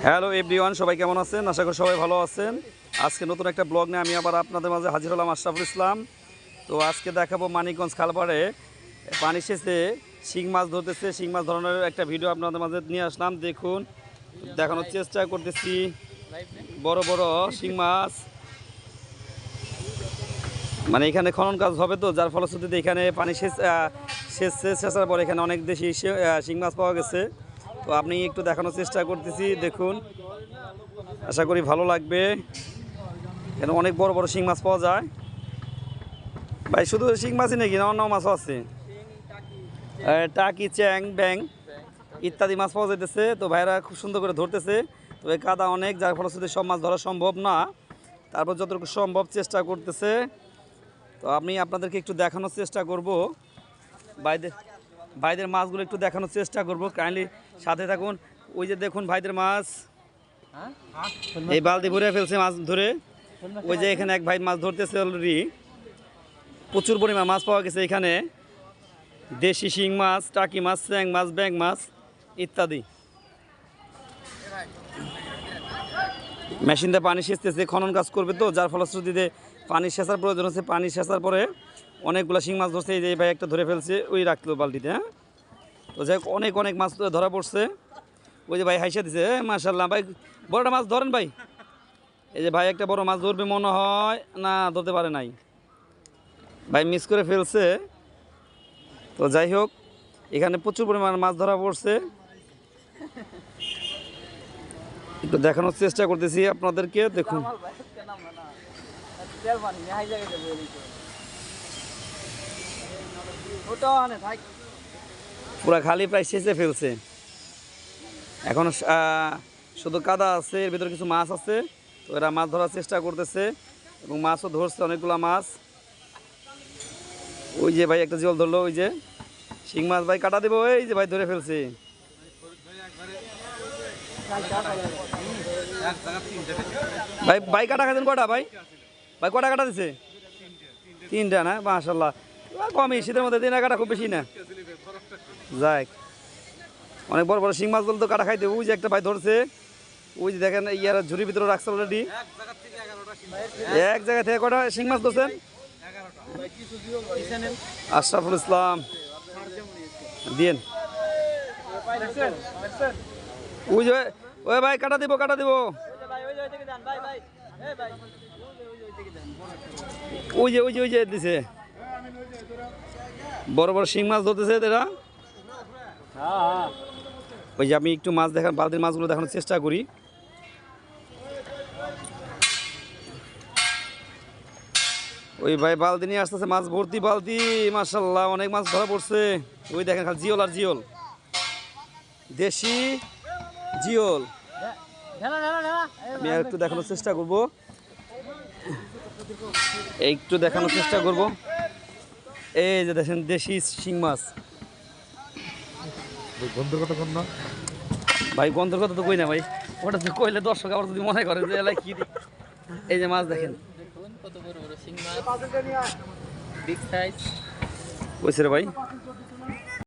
Hello everyone, সবাই কেমন আছেন? আশা করি সবাই ভালো আছেন। আজকে নতুন একটা ব্লগ নিয়ে আমি আবার আপনাদের মাঝে হাজির হলাম আশরাফুল ইসলাম। তো আজকে দেখাবো মানিকগঞ্জ খালপাড়ে পানি সেচে শিং মাছ ধরতেছে। শিং মাছ ধরানোর একটা ভিডিও আপনাদের মাঝে নিয়ে আসলাম। দেখুন, দেখানোর চেষ্টা করতেছি। বড় বড় শিং মাছ। মানে এখানে খনন কাজ হবে তো, যার ফলশ্রুতিতে এখানে পানি সেচ সেচ সেচ, সেচার পর এখানে অনেক দেশি শিং মাছ পাওয়া গেছে। তো আপনি একটু দেখানোর চেষ্টা করতেছি, দেখুন। আশা করি ভালো লাগবে। এখানে অনেক বড় বড় শিং মাছ পাওয়া যায়। ভাই, শুধু শিং মাছই নাকি? না, অন্য মাছও আছে? টাকি, চ্যাং, ব্যাং ইত্যাদি মাছ পাওয়া যেতেছে তো ভাইরা খুব সুন্দর করে ধরতেছে। তো এই কাদা অনেক, যার ফলশ্রুতি সব মাছ ধরা সম্ভব না। তারপর যতটুকু সম্ভব চেষ্টা করতেছে। তো আমি আপনাদেরকে একটু দেখানোর চেষ্টা করব। ভাইদের ভাইদের মাছগুলো একটু দেখানোর চেষ্টা করব। কাইন্ডলি সাথে থাকুন। ওই যে দেখুন ভাইদের মাছ। এই বালতি ভরে ফেলছে মাছ ধরে। ওই যে এখানে এক ভাই মাছ ধরতেছে অলরেডি প্রচুর পরিমাণ মাছ পাওয়া গেছে এখানে। দেশি শিং মাছ, টাকি মাছ চ্যাং মাছ ব্যাং মাছ ইত্যাদি। মেশিন দিয়ে পানি সেচতেছে, খনন কাজ করবে তো, যার ফলশ্রুতিতে পানি সেচার প্রয়োজন হচ্ছে, পানি সেচার পরে অনেকগুলো শিং মাছ ধরছে, এই যে ভাই একটা ধরে ফেলছে, ওই রাখল বালতিতে হ্যাঁ? তো যাই অনেক অনেক মাছ ধরা পড়ছে। ওই যে ভাই হাইসা দিছে মার্শাল্লাহ ভাই, বড়টা মাছ ধরেন ভাই। এই যে ভাই একটা বড় মাছ ধরবে, মনে হয় না ধরতে পারে নাই। ভাই মিস করে ফেলছে। তো যাই হোক, এখানে প্রচুর পরিমাণ মাছ ধরা পড়ছে। একটু দেখানোর চেষ্টা করতেছি আপনাদেরকে, দেখুন। পুরা খালি প্রায় শেষে ফেলছে। এখন শুধু কাদা আছে, এর ভিতরে কিছু মাছ আছে। তো এরা মাছ ধরার চেষ্টা করতেছে এবং মাছও ধরছে অনেকগুলা মাছ। ওই যে ভাই একটা জল ধরলো, ওই যে। শিং মাছ ভাই কাটা দেবো, এই যে ভাই ধরে ফেলছে। ভাই ভাই কাটা খাইছেন কটা ভাই? ভাই কটা কাটা দিছে? তিনটা না? মাশাল্লাহ কমই, শীতের মধ্যে তিনটা কাটা খুব বেশি না। যাক অনেক বড় বড় শিং মাছগুলো তো কাটা খাইতে ওই যে একটা ভাই ধরছে, ওই যে দেখেন ইয়ার ঝুড়ির ভিতরে রাখছে অলরেডি এক জায়গা থেকে কটা শিং মাছ ধরছেন? আশরাফুল ইসলাম। দিন ওই যে, ওই ভাই কাটা দিব কাটা দিব। ওই যে ওই যে ওই যে দিছে। বড় বড় শিং মাছ ধরতেছে এরা? ওই যে আমি একটু মাছ দেখান, বালতির মাছগুলো দেখানোর চেষ্টা করি। ওই ভাই বালতি নিয়ে আসতেছে, মাছ ভর্তি বালতি মার্শাল্লাহ অনেক মাছ ধরা পড়ছে। ওই দেখেন খালি জিওল আর জিওল। দেশি জিওল। আমি একটু দেখানোর চেষ্টা করব। একটু দেখানোর চেষ্টা করব। এই যে দেখেন দেশি শিং মাছ। বন্ধুর কথা কন না। ভাই গন্ধের কথা তো কই না ভাই। ওটা তো কইলে দর্শক আবার যদি মনে করে যে এলাই কি দি- এই যে মাছ দেখেন। দেখুন কত বড় বড় শিং মাছ? বিগ সাইজ কইছে রে ভাই?